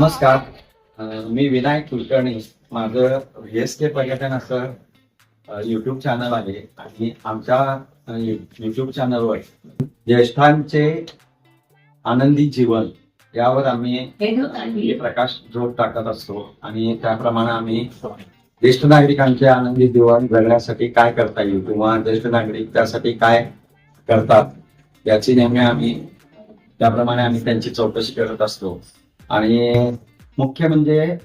नमस्कार. मी विनायक कुलकर्णी. माझं व्हीएस के पर्यटन असं युट्यूब चॅनल आहे आणि आमच्या युट्यूब चॅनलवर ज्येष्ठांचे आनंदी जीवन यावर आम्ही प्रकाश झोप टाकत असतो आणि त्याप्रमाणे आम्ही ज्येष्ठ नागरिकांचे आनंदी जीवन जगण्यासाठी काय करता येईल किंवा ज्येष्ठ नागरिक त्यासाठी काय करतात याची नेहमी आम्ही त्याप्रमाणे आम्ही त्यांची चौकशी करत असतो. आणि मुख्य म्हणजे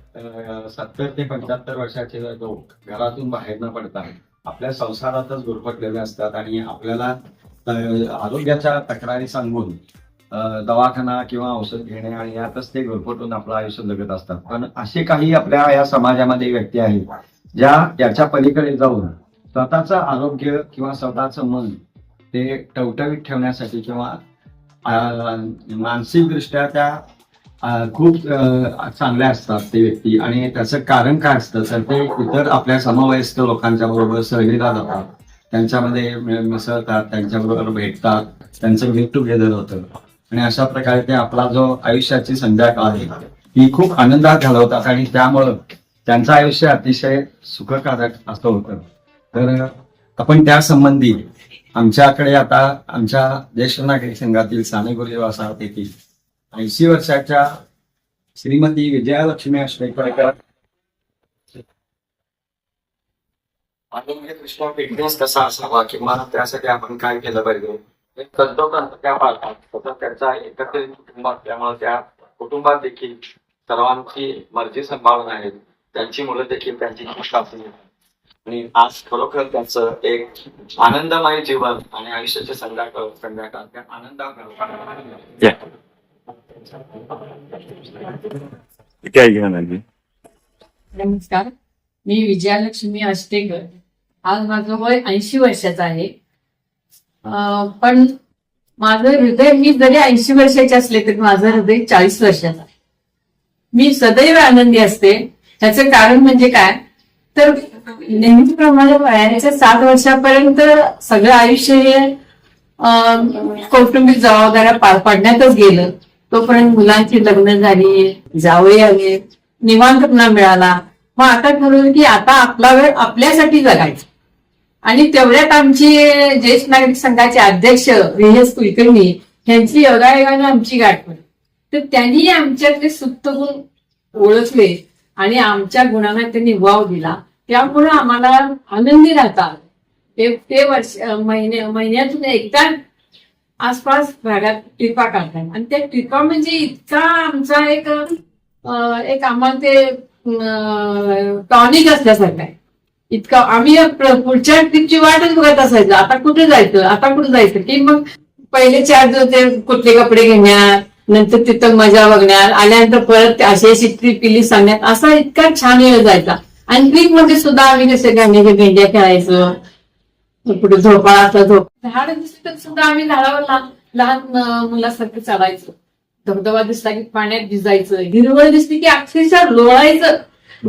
सत्तर ते पंच्याहत्तर वर्षाचे लोक घरातून बाहेर न पडता आपल्या संसारातच गुरफटलेले असतात आणि आपल्याला आरोग्याच्या तक्रारी सांगून दवाखाना किंवा औषध घेणे आणि यातच ते गुरफटून आपलं आयुष्य जगत असतात. पण असे काही आपल्या या समाजामध्ये व्यक्ती आहेत ज्या त्याच्या पलीकडे जाऊन स्वतःचं आरोग्य किंवा स्वतःचं मन ते टवटवीत ठेवण्यासाठी किंवा मानसिकदृष्ट्या त्या खूप चांगल्या असतात ते व्यक्ती. आणि त्याचं कारण काय असतं तर ते इतर आपल्या समवयस्क लोकांच्या बरोबर सहलीला जातात. त्यांच्यामध्ये मिसळतात त्यांच्याबरोबर भेटतात त्यांचं गेट टुगेदर होतं. आणि अशा प्रकारे ते आपला जो आयुष्याची संध्याकाळ आहे ही खूप आनंदात घालवतात. आणि त्यामुळं त्यांचं आयुष्य अतिशय सुखकारक असं होतं. तर आपण त्या संबंधी आमच्याकडे आता आमच्या ज्येष्ठ नागरिक संघातील सानेगुरी येथील ऐंशी वर्षाच्या श्रीमती विजयालक्ष्मी अष्टेकरकर आरोग्यदृष्ट्या फिटनेस कसा असावा किंवा त्यासाठी आपण काय केलं पाहिजे? हे तंतोतंत त्या पाळतात तसंच त्यांचा एकत्रित कुटुंब असल्यामुळे त्या कुटुंबात देखील सर्वांची मर्जी सांभाळून आहेत. त्यांची मुलं देखील त्यांची शिक्षा आणि आज खरोखर त्यांचं एक आनंदमय जीवन आणि आयुष्याचे संध्याकाळ संध्याकाळ त्या आहे नमस्कार. मी विजयालक्ष्मी अष्टेकर आज माझं वय ऐंशी वर्षाचं आहे. पण माझं हृदय मी जरी ऐंशी वर्षाचे असले तरी माझं हृदय चाळीस वर्षाचं आहे. मी सदैव आनंदी असते. त्याचं कारण म्हणजे काय? तर नेहमीप्रमाणे वयाच्या सात वर्षापर्यंत सगळं आयुष्य हे कौटुंबिक जबाबदाऱ्या पार पाडण्यातच गेलं. तोपर्यंत मुलांची लग्न झाली जावई आले निवांतपणा मिळाला. मग आता ठरवलं की आता आपला वेळ आपल्यासाठी जगायचा. आणि तेवढ्यात आमची ज्येष्ठ नागरिक संघाचे अध्यक्ष व्ही एस कुलकर्णी यांची योगायोगाने आमची गाठ पडली. तर त्यांनी आमच्यातले सुप्त गुण ओळखले. आणि आमच्या गुणांना त्यांनी वाव दिला. त्यामुळं आम्हाला आनंदी राहतात ते ते वर्ष महिन्या महिन्यातून एकदा आसपास भागात टिपा काढतात. आणि त्या टिपा म्हणजे इतका आमचा एक एक आम्हाला ते टॉनिक असल्यासारखं आहे. इतकं आम्ही पुढच्या ट्रिपची वाटच बघत असायचं. आता कुठे जायचं? आता कुठे जायचं? की मग पहिले चार दिवस ते कुठले कपडे घेण्यात नंतर तिथं मजा बघण्यात आल्यानंतर परत अशी अशी ट्रिप केली सांगण्यात. असा इतका छान वेळ जायचा. आणि ट्रिपमध्ये सुद्धा आम्ही कसे गाण्याच्या भेंड्या खेळायचो कुठे झोपाळा असला झोप झाड दिसली तर सुद्धा आम्ही झाडावर लहान लहान मुलासारखं चालायचो. धबधबा दिसला की पाण्यात भिजायचं. हिरवळ दिसली की अक्षरशः लोळायचं.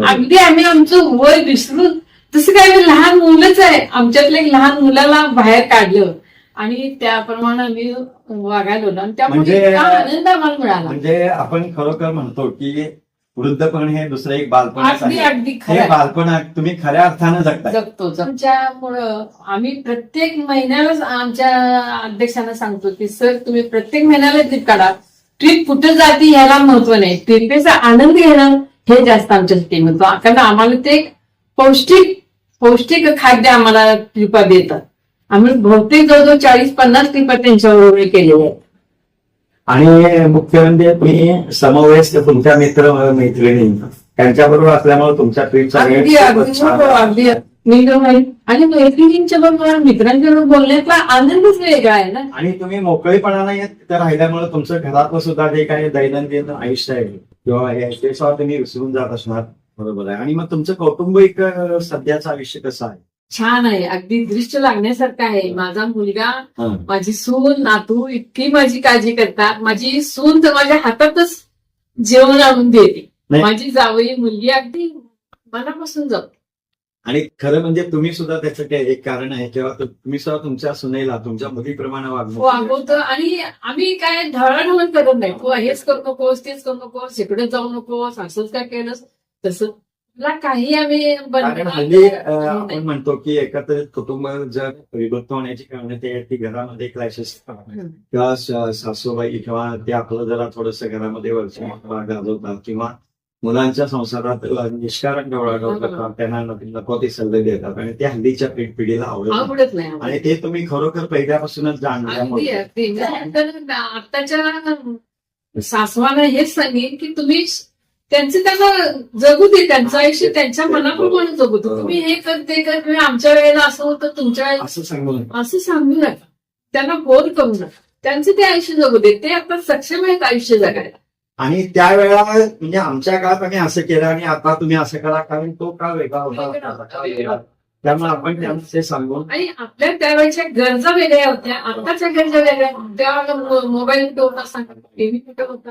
अगदी आम्ही आमचं वय विसरून तसं काय आम्ही लहान मुलंच आहे. आमच्यातल्या एक लहान मुलाला बाहेर काढलं. आणि त्याप्रमाणे आम्ही वागायला होतो आणि त्यामुळे म्हणजे- इतका आनंद आम्हाला मिळाला. म्हणजे आपण खरोखर म्हणतो की वृद्धपण हे दुसरं एक बालपण अगदी अगदी हे खरं बालपण तुम्ही खऱ्या अर्थानं जगताय. जगतो आमच्यामुळं आम्ही प्रत्येक महिन्यालाच आमच्या अध्यक्षांना सांगतो की सर तुम्ही प्रत्येक महिन्याला ट्रिप काढा. ट्रिप कुठं जाते ह्याला महत्त्व नाही. ट्रिपेचा आनंद घेणं हे जास्त आमच्यासाठी महत्त्व कारण आम्हाला ते पौष्टिक पौष्टिक खाद्य आम्हाला ट्रिपा देतात. आम्ही बहुतेक जवळजवळ चाळीस पन्नास ट्रिपा त्यांच्याबरोबर केलेल्या आहेत. आणि मुख्य म्हणजे तुम्ही समवयस्क तुमच्या मित्र मैत्रिणी त्यांच्याबरोबर असल्यामुळे तुमच्या ट्रिपचा अगदी. आणि मैत्रिणींच्या बरोबर मित्रांच्या बरोबर बोलण्यातला आनंदच वेगळा आहे ना. आणि तुम्ही मोकळेपणाने तिथे राहिल्यामुळे तुमचं घरातलं सुद्धा जे काही दैनंदिन आयुष्य आहे किंवा हे ते सुद्धा तुम्ही विसरून जात असणार. बरोबर आहे. आणि मग तुमचं कौटुंबिक सध्याचं आयुष्य कसं आहे? छान आहे. अगदी दृष्ट लागण्यासारखं आहे. माझा मुलगा हं. माझी सून नातू इतकी माझी काळजी करतात. माझी सून तर माझ्या हातातच जेवण आणून देते. माझी जावई मुलगी अगदी मनापासून जाऊ आणि खरं म्हणजे तुम्ही सुद्धा त्याचं काही एक कारण आहे किंवा तुम्ही सुद्धा तुमच्या सुनेला तुमच्या मुलीप्रमाणे वागणूक वागवतो. आणि आम्ही काय ढवळाढवळ करत नाही. तू हेच करू नकोस तेच करू नकोस इकडे जाऊ नकोस असंच काय केलंस तसं काही आम्ही कारण हल्ली अं, नाही. आपण म्हणतो की एकत्रित कुटुंब जर विभक्त होण्याची कारण ते की घरामध्ये क्लॅशेस किंवा स- सासूबाई किंवा ते आपलं जरा थोडस घरामध्ये वर्ष गाजवतात किंवा मुलांच्या संसारात निष्कारण डोळा करतात त्यांना नको नको ते सल्ले देतात आणि ते हल्लीच्या पिढ- पिढीला आवडत नाही. आवडत नाही आणि ते तुम्ही खरोखर पहिल्यापासूनच अगदी जाणल्यामुळे अगदी. तर आताच्या सासवानं हेच सांगेन की तुम्ही त्यांचे त्यांना जगू दे त्यांचं आयुष्य त्यांच्या मनाप्रमाणे जगू दे. तुम्ही हे कर ते कर तुम्ही आमच्या वेळेला असं होतं तुमच्या वेळेला असं सांगून असं सांगू नका. त्यांना बोर करू नका. त्यांचे ते आयुष्य जगू दे. ते आता सक्षम आहेत आयुष्य जगायला. आणि त्यावेळेला म्हणजे आमच्या काळात आम्ही असं केलं आणि आता तुम्ही असं करा कारण तो काळ वेगळा होता. त्यामुळे आपण त्यांना ते सांगून आणि आपल्या त्यावेळेच्या गरजा वेगळ्या होत्या. आताच्या गरजा वेगळ्या. मो- मोबाईल होता सांगा. टीव्ही कुठे होता?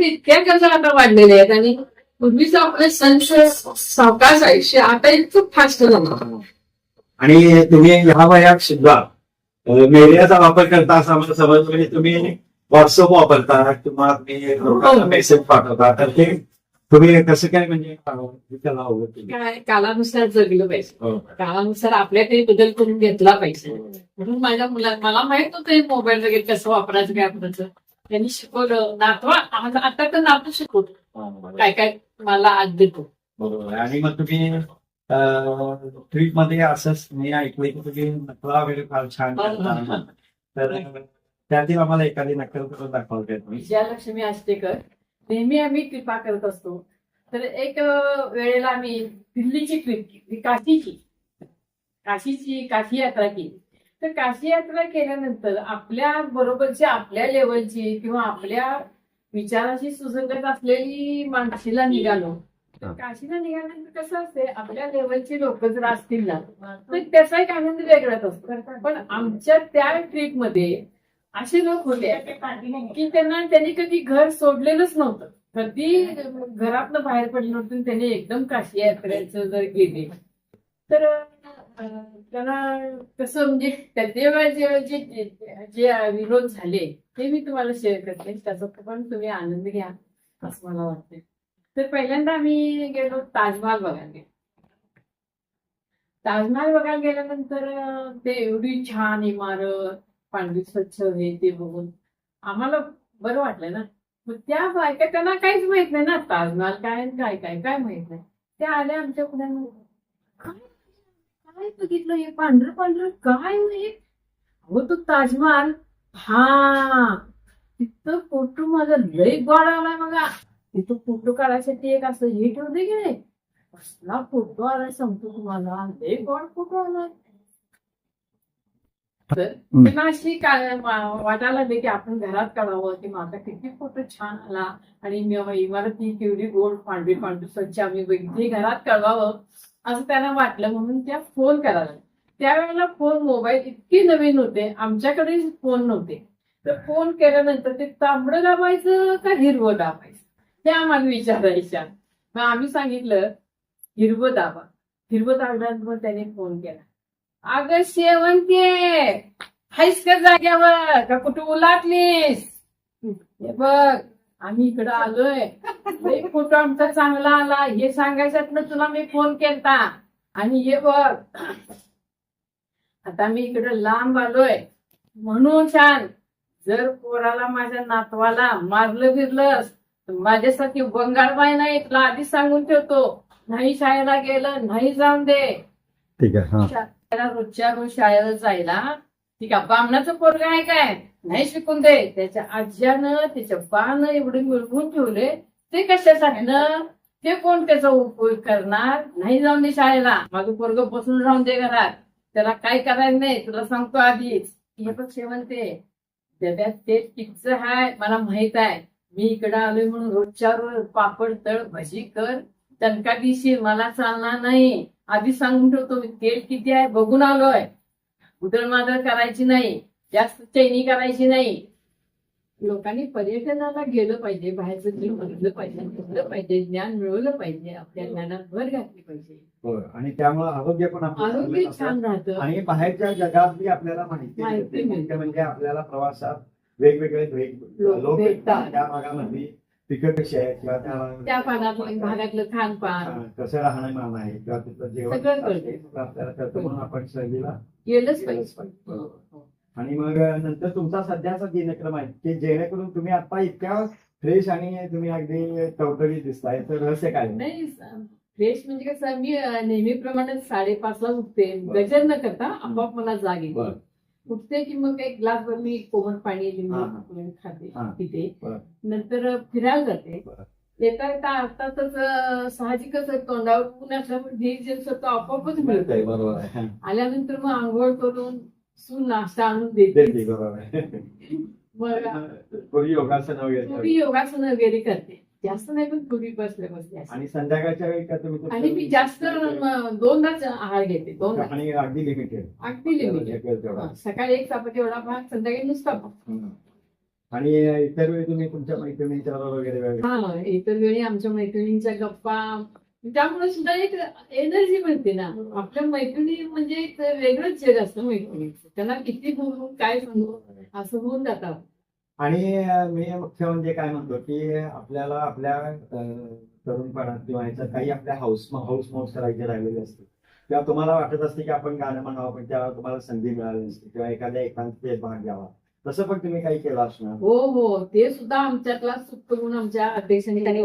इतक्या गरजा आता वाढलेल्या आहेत. आणि पूर्वीचं आपलं संच सावकाश आयुष्य आता इतकं फास्ट झालं. आणि तुम्ही ह्या वयात सुद्धा मीडियाचा वापर करता असं आम्हाला समज म्हणजे तुम्ही व्हॉट्सअप वापरता किंवा मेसेज पाठवता. तर ते तुम्ही कसं काय म्हणजे त्याला? काय कालानुसार जगलं पाहिजे. हो. काळानुसार आपल्या काही बदल करून घेतला पाहिजे. म्हणून माझ्या मुला मला माहीत होतं मोबाईल वगैरे कसं वापरायचं काय वापरायचं. त्यांनी शिकवलं नातवा आता तर नातू शिकवतो. काय काय मला आज देतो. बरोबर. आणि मग तुम्ही ट्रिपमध्ये असंच मी ऐकलंय की तुम्ही नकला वगैरे फार छान तर त्यातील आम्हाला एखादी नक्कल करून तुम्ही विजयालक्ष्मी आष्टेकर नेहमी आम्ही कृपा करत असतो. तर एक वेळेला आम्ही दिल्लीची ट्रिप केली काशीची. काशीची काशी यात्रा केली. तर काशी यात्रा केल्यानंतर आपल्या बरोबरची आपल्या लेवलची किंवा आपल्या विचाराशी सुसंगत असलेली माणसीला निघालो. तर काशीला निघाल्यानंतर कसं असते आपल्या लेवलची लोक जर असतील ना तर त्याचा एक आनंद वेगळाच असतो. पण आमच्या त्या ट्रिपमध्ये असे लोक होते की त्यांना त्यांनी कधी घर सोडलेलंच नव्हतं. कधी घरातनं बाहेर पडलं नव्हतं त्यांनी एकदम काशी यात्रेचं जर गेले तर त्याला त्यांना कसं म्हणजे त्या तेव्हा जे जे- जे विरोध झाले ते मी तुम्हाला शेअर करते. त्याचा पण तुम्ही आनंद घ्या असं मला वाटतं तर पहिल्यांदा आम्ही गेलो ताजमहाल बघायला गेलो. ताजमहाल बघायला गेल्यानंतर ते एवढी छान इमारत पांढरी स्वच्छ हे ते बघून. आम्हाला बरं वाटलं ना. मग त्या बायका त्यांना काहीच माहीत नाही ना ताजमहाल काय काय काय काय माहीत नाही. त्या आल्या आमच्या पुढे. काय बघितलं हे पांढरं पांढरं? काय हे? हो तो ताजमहाल. हा तिथं फोटो माझा लय गोड आलाय बघा. तिथं फोटो काढायसाठी एक असं हे ठेवले की नाही? कसला फोटो आलाय सांगतो तुम्हाला. लय गोड फोटो आलाय. तर त्यांना अशी वाटायला लागली की आपण घरात काढावं की माझा किती फोटो छान आला आणि मी इमारती केवढी गोड पांढरी पांढरी स्वच्छ आम्ही बघितली घरात कळवावं असं त्यांना वाटलं. म्हणून त्या फोन करायला त्यावेळेला फोन मोबाईल इतके नवीन होते आमच्याकडे फोन नव्हते. तर फोन केल्यानंतर ते तांबडं दाबायचं का हिरवं दाबायचं? ते आम्हाला विचारायच्या. मग आम्ही सांगितलं हिरवं दाबा. हिरवं दाबल्यानंतर त्याने फोन केला. अगं शेवंते हायस का जाग्यावर? का कुठं उलाटलीस? हे बघ आम्ही इकडं आलोय. लय फोटो आमचा चांगला आला. हे सांगायच्यातनं तुला मी फोन केलता. आणि हे बघ आता मी इकडं लांब आलोय. म्हणून छान जर पोराला माझ्या नातवाला मारलं बिरलंस तर माझ्यासाठी बंगाळबाई नाही तुला आधीच सांगून ठेवतो. नाही शाळेला गेलं नाही जाऊन दे. ठीक आहे त्याला रोजच्या रोज शाळेला जायला ठीक आहे. बामणाचं पोरग आहे काय? नाही शिकून दे त्याच्या आज्यानं त्याच्या बानं एवढे मिळवून ठेवले. ते कशासाठी ते कोण त्याचा उपयोग करणार? नाही जाऊन दे शाळेला. माझं पोरग बसून राहून दे घरात. त्याला काय करायचं नाही. तुला सांगतो आधीच. हे पण शेवंते डब्यात ते टिकच हाय. मला माहीत आहे. मी इकडं आलोय म्हणून रोजच्या रोज पापड तळ भजी कर. तणका दिशी मला चालणार नाही. आधी सांगून ठेवतो मी तेल किती आहे बघून आलोय उदळमादळ करायची नाही जास्त चैनी करायची नाही लोकांनी पर्यटनाला गेलं पाहिजे बाहेरचं जीवन बघितलं पाहिजे बघितलं पाहिजे ज्ञान मिळवलं पाहिजे आपल्या ज्ञानात भर घातली पाहिजे आणि त्यामुळे आरोग्य पण आरोग्य. छान राहतं आणि बाहेरच्या जगातली आपल्याला माहिती. म्हणजे आपल्याला प्रवासात वेगवेगळे भेट लोक. भेटतात त्या भागामध्ये कशी आहेत किंवा त्या त्या भागात भागातलं खानपान अं, कसं राहणीमान आहे किंवा तिथलं जेवण सगळं कसं कळते. असतं, आपल्याला कळतं म्हणून आपण सहलीला गेलंच गेलंच पाहिजे पाहिजे. हो, हो. आणि मग नंतर तुमचा सध्याचा दिनक्रम आहे की जेणेकरून तुम्ही आता इतक्या फ्रेश आणि तुम्ही अगदी टवटवीत दिसताय तर रहस्य काय आहे? नाही फ्रेश म्हणजे कसं मी अं, नेहमीप्रमाणे साडेपाच ला उठते गजर न करता आपोआप मला जाग येते बरं. उठते की मग एक ग्लास भर मी कोमट पाणी लिंबू खाते. पिते. नंतर फिरायला जाते. येता येता अर्थातच साहजिकच तोंडावर ऊन असल्यामुळे डिजेल आपोआपच मिळतंय, मिळतंय. बरोबर आहे. आल्यानंतर मग आंघोळ करून सून नाश्ता आणून देते. मग योगासन वगैरे थोडी योगासन वगैरे करते. जास्त नाही पण थोडी बसल्या बसल्या असं. आणि संध्याकाळच्या वेळी का तुम्ही आणि मी जास्त म, दोनदाच आहार घेते दोनदा आणि अगदी लिमिटेड अगदी लिमिटेड सकाळी एक चपाती एवढा भात संध्याकाळी नुसता भात. आणि इतर वेळी तुम्ही तुमच्या मैत्रिणींच्या वगैरे वेळ हा इतर वेळी आमच्या मैत्रिणींच्या गप्पा त्यामुळे सुद्धा एक एनर्जी मिळते ना. आपल्या मैत्रिणी म्हणजे एक वेगळंच जग असतं मैत्रिणीचं. त्यांना किती बोलू काय सांगू असं होऊन जातं. आणि मी मुख्य म्हणजे काय म्हणतो की आपल्याला आपल्या तरुणपणात किंवा ह्याच्यात काही आपल्या हाऊस हाऊस मौज करायचे राहिलेले असते किंवा तुम्हाला वाटत असते की आपण गाणं म्हणावं पण त्याला तुम्हाला संधी मिळाली नसते किंवा एखाद्या एकांत भाग घ्यावा. तसं पण तुम्ही काही केलं असणार? हो हो. ते सुद्धा आमच्यातला सुप्त म्हणून आमच्या अध्यक्षांनी त्यांनी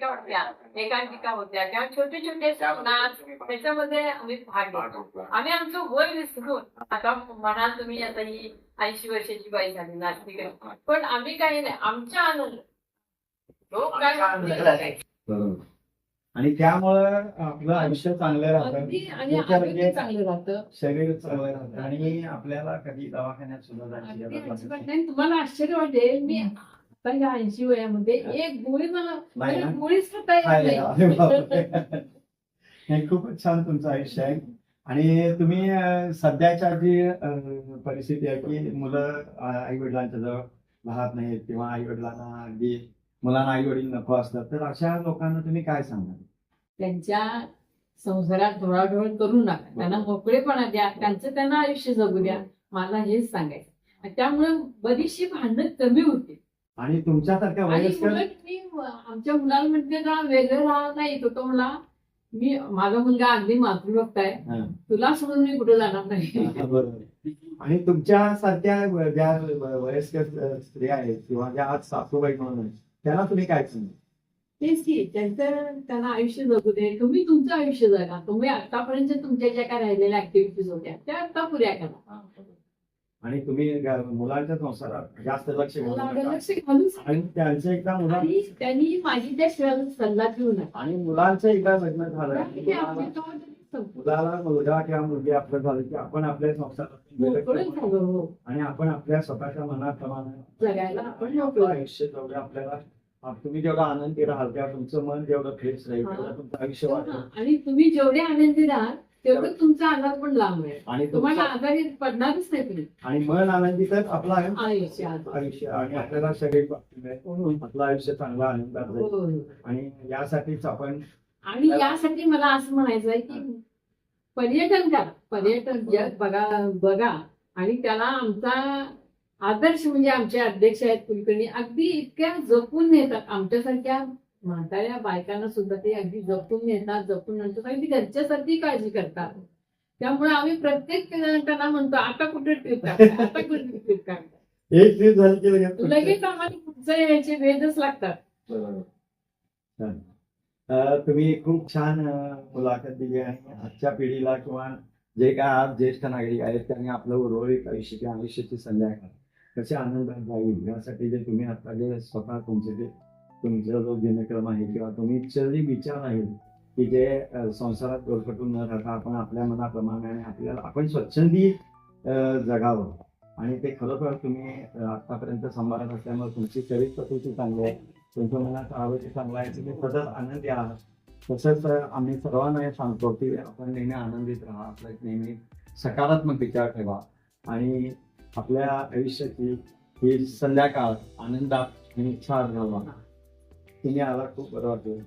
होत्या एकांकिका होत्या. किंवा छोटे छोटे नाच त्याच्यामध्ये आम्ही भाग घेतो. आम्ही आमचं वय विसरून आता म्हणाल तुम्ही आता ही ऐंशी वर्षाची बाई झाली नास्तिक पण आम्ही काही नाही. आमच्या आनंद. लोक काय आणि त्यामुळं आपलं आयुष्य चांगलं अगदी राहतं आणि मुख्य आरोग्य म्हणजे चांगलं राहतं. शरीर चांगलं राहतं. आणि आपल्याला कधी दवाखान्यात सुद्धा. तुम्हाला आश्चर्य वाटेल. मी या ऐंशी वयामध्ये एक गोळी मला? गोळीच खाता येत नाही. हे खूपच छान तुमचं आयुष्य आहे. आणि तुम्ही सध्याच्या जी परिस्थिती आहे की मुलं आई वडिलांच्या जवळ राहत नाहीत किंवा आई वडिलांना अगदी मुलांना आई वडील नको असतात तर अशा लोकांना तुम्ही काय सांगाल? त्यांच्या संसारात ढोळाढोळ करू नका. त्यांना मोकळेपणा द्या. त्यांचं त्यांना आयुष्य जगू द्या. मला हेच सांगायचं त्यामुळे बरीचशी भांडण कमी होते आणि तुमच्यासारख्या आणि वयस्कर उलट मी आमच्या मुलाला म्हणते ना वेगळं राहत नाही. तो तो मला मी माझा मुलगा अगदी मातृभक्त आहे. हां. तुला सोडून मी कुठे जाणार नाही. बरोबर. आणि तुमच्या सारख्या ज्या वयस्कर स्त्रिया आहेत किंवा ज्या आज सासूबाई म्हणून आहेत त्यांना तुम्ही काय सांगा तेच की त्यांचं त्यांना आयुष्य जगू दे. तुम्ही तुमचं आयुष्य जगा. तुम्ही आतापर्यंत तुमच्या ज्या काय राहिलेल्या ऍक्टिव्हिटीज होत्या त्या आता पुऱ्या करा. आणि तुम्ही मुलांच्या संसारात जास्त लक्ष घालू आणि त्यांचं एकदा मुला आणि त्यांनी माझी त्या शिवाय सल्ला देऊ नका. आणि मुलांचं एकदा लग्न झालं आपली मुलाला मुलगा किंवा मुलगी आपलं झालं की आपण आपल्या संसारात झालो हो. आणि आपण आपल्या स्वतःच्या मनाप्रमाणे आयुष्य जेवढं आपल्याला आप- तुम्ही जेवढं आनंदी राहाल तेव्हा तुमचं मन जेवढं फ्रेश राहील हा. तुमचं आयुष्य. वाढेल. आणि तुम्ही जेवढे आनंदी राहाल तेवढं तुमचा आधार पण लांब आहे. आणि तुम्हाला तुमचं आधारित पडणारच नाही तुम्ही आणि मन आनंदी तर आपलं आयुष्य आयुष्य आधार. आयुष्य आणि आपल्याला बाबतीत आहे. आपलं आयुष्य चांगलं आनंदात हो, जाईल हो. आणि यासाठीच आपण आणि यासाठी मला असं म्हणायचं आहे की पर्यटन करा. पर्यटन जग बघा बघा. आणि त्याला आमचा आदर्श म्हणजे आमचे अध्यक्ष आहेत कुलकर्णी. अगदी इतक्या जपून नेतात आमच्यासारख्या म्हाताऱ्या बायकांना सुद्धा ते अगदी जपून नेतात जपून आणतात अगदी घरच्यासारखी काळजी करतात त्यामुळे आम्ही प्रत्येक त्यांना म्हणतो आता कुठे ट्रिप काढता? आता कुठे ट्रिप काढता? एक ट्रिप झाली की लगेच लगेच आम्हाला पुढचं यायचे वेधच लागतात. तुम्ही खूप छान मुलाखत दिली आणि आजच्या पिढीला किंवा जे काय आज ज्येष्ठ नागरिक आहेत त्यांनी आपलं उर्वरित आयुष्य किंवा आयुष्याची संध्याकाळ कशी आनंदात जाईल यासाठी जे तुम्ही आता जे स्वतः तुमचे जे तुमचा जो दिनक्रम आहे किंवा तुमचे जे विचार आहेत की जे संसारात गोरखटून न राहता आपण आपल्या मनाप्रमाणे आणि आपल्याला आपण स्वच्छंदी जगावं. आणि ते खरोखर तुम्ही आतापर्यंत सांभाळत असल्यामुळे तुमची चरित्र प्रकृती चांगली आहे. तुमच्या मनात आरोग्य चांगलं आहे. तुम्ही सतत आनंदी आहात. तसंच आम्ही सर्वांना हे सांगतो की आपण नेहमी आनंदित राहा. आपला नेहमी सकारात्मक विचार ठेवा. आणि आपल्या आयुष्याची ही संध्याकाळ आनंदात आणि छान तुम्ही आला खूप बरं वाटलं.